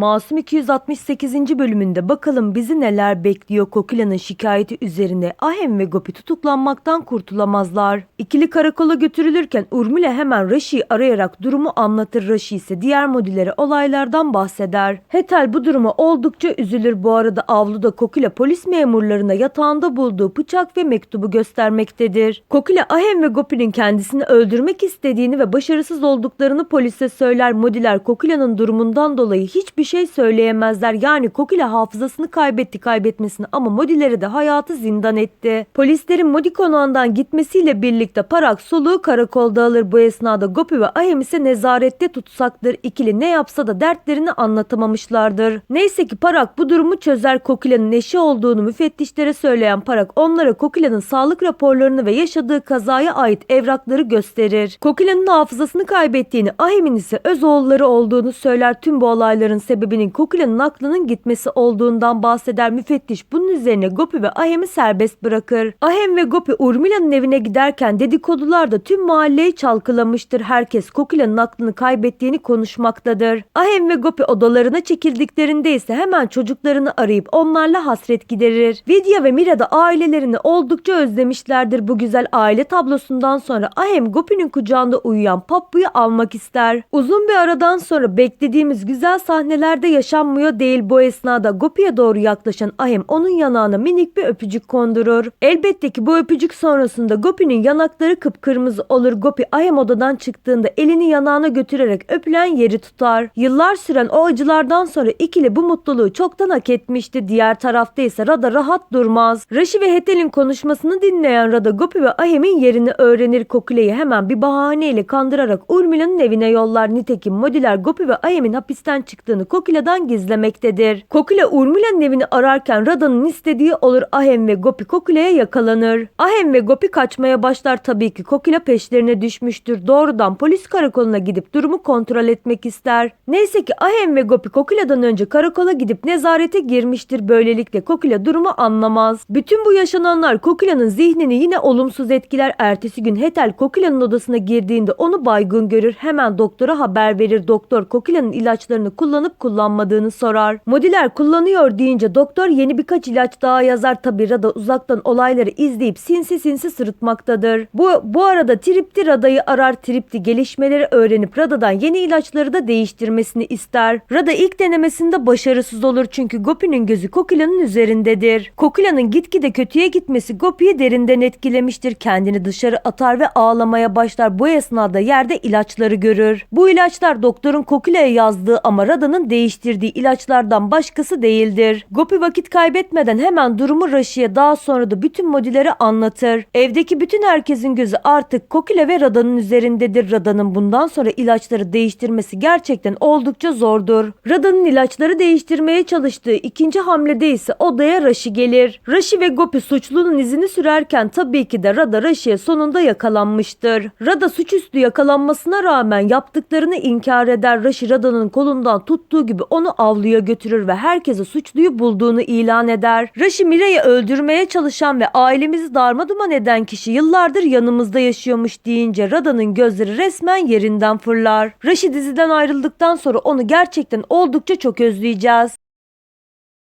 Masum 268. bölümünde bakalım bizi neler bekliyor Kokila'nın şikayeti üzerine Ahem ve Gopi tutuklanmaktan kurtulamazlar. İkili karakola götürülürken Urmile hemen Rashi'yi arayarak durumu anlatır Rashi ise diğer modülere olaylardan bahseder. Hetel bu duruma oldukça üzülür bu arada avluda Kokila polis memurlarına yatağında bulduğu bıçak ve mektubu göstermektedir. Kokila Ahem ve Gopi'nin kendisini öldürmek istediğini ve başarısız olduklarını polise söyler. Modiler Kokila'nın durumundan dolayı hiçbir şey söyleyemezler. Yani Kokila hafızasını kaybetti kaybetmesini ama Modilere de hayatı zindan etti. Polislerin Modi konağından gitmesiyle birlikte Parak soluğu karakolda alır. Bu esnada Gopi ve Ahem ise nezarette tutsaktır. İkili ne yapsa da dertlerini anlatamamışlardır. Neyse ki Parak bu durumu çözer. Kokila'nın eşi olduğunu müfettişlere söyleyen Parak onlara Kokila'nın sağlık raporlarını ve yaşadığı kazaya ait evrakları gösterir. Kokila'nın hafızasını kaybettiğini, Ahem'in ise öz oğulları olduğunu söyler. Tüm bu olayların sebebinin Kokila'nın aklının gitmesi olduğundan bahseder müfettiş. Bunun üzerine Gopi ve Ahem'i serbest bırakır. Ahem ve Gopi Urmila'nın evine giderken dedikodular da tüm mahalleyi çalkalamıştır. Herkes Kokila'nın aklını kaybettiğini konuşmaktadır. Ahem ve Gopi odalarına çekildiklerinde ise hemen çocuklarını arayıp onlarla hasret giderir. Vidya ve Mira da ailelerini oldukça özlemişlerdir. Bu güzel aile tablosundan sonra Ahem Gopi'nin kucağında uyuyan Pappu'yu almak ister. Uzun bir aradan sonra beklediğimiz güzel sahnelerde yaşanmıyor değil bu esnada Gopi'ye doğru yaklaşan Ahem onun yanağına minik bir öpücük kondurur. Elbette ki bu öpücük sonrasında Gopi'nin yanakları kıpkırmızı olur. Gopi Ahem odadan çıktığında elini yanağına götürerek öpülen yeri tutar. Yıllar süren o acılardan sonra ikili bu mutluluğu çoktan hak etmişti. Diğer tarafta ise Rada rahat durmaz. Rashi ve Hetel'in konuşmasını dinleyen Rada Gopi ve Ahem'in yerini öğrenir. Kokule'yi hemen bir bahaneyle kandırarak Urmila'nın evine yollar. Nitekim Modiler Gopi ve Ahem'in hapisten çıktığını Kokila'dan gizlemektedir. Kokile Urmila'nın evini ararken Rada'nın istediği olur Ahem ve Gopi Kokile'ye yakalanır. Ahem ve Gopi kaçmaya başlar tabii ki Kokila peşlerine düşmüştür. Doğrudan polis karakoluna gidip durumu kontrol etmek ister. Neyse ki Ahem ve Gopi Kokila'dan önce karakola gidip nezarete girmiştir. Böylelikle Kokila durumu anlamaz. Bütün bu yaşananlar Kokila'nın zihnini yine olumsuz etkiler. Ertesi gün Hetel Kokila'nın odasına girdiğinde onu baygın görür. Hemen doktora haber verir. Doktor Kokila'nın ilaçlarını kullanıp kullanmadığını sorar. Modiler kullanıyor deyince doktor yeni birkaç ilaç daha yazar. Tabi Rada uzaktan olayları izleyip sinsi sinsi sırıtmaktadır. Bu, bu arada Tripti Rada'yı arar. Tripti gelişmeleri öğrenip Rada'dan yeni ilaçları da değiştirmesini ister. Rada ilk denemesinde başarısız olur çünkü Gopi'nin gözü Kokila'nın üzerindedir. Kokila'nın gitgide kötüye gitmesi Gopi'yi derinden etkilemiştir. Kendini dışarı atar ve ağlamaya başlar. Bu esnada yerde ilaçları görür. Bu ilaçlar doktorun Kokila'ya yazdığı ama Rada'nın değiştirdiği ilaçlardan başkası değildir. Gopi vakit kaybetmeden hemen durumu Rashi'ye daha sonra da bütün modülere anlatır. Evdeki bütün herkesin gözü artık Kokila ve Rada'nın üzerindedir. Rada'nın bundan sonra ilaçları değiştirmesi gerçekten oldukça zordur. Rada'nın ilaçları değiştirmeye çalıştığı ikinci hamlede ise odaya Rashi gelir. Rashi ve Gopi suçlunun izini sürerken tabii ki de Rada Rashi'ye sonunda yakalanmıştır. Rada suçüstü yakalanmasına rağmen yaptıklarını inkar eder. Rashi Rada'nın kolundan tuttuğu gibi onu avluya götürür ve herkese suçluyu bulduğunu ilan eder. Rashi Mira'yı öldürmeye çalışan ve ailemizi darmaduman eden kişi yıllardır yanımızda yaşıyormuş deyince Rada'nın gözleri resmen yerinden fırlar. Rashi diziden ayrıldıktan sonra onu gerçekten oldukça çok özleyeceğiz.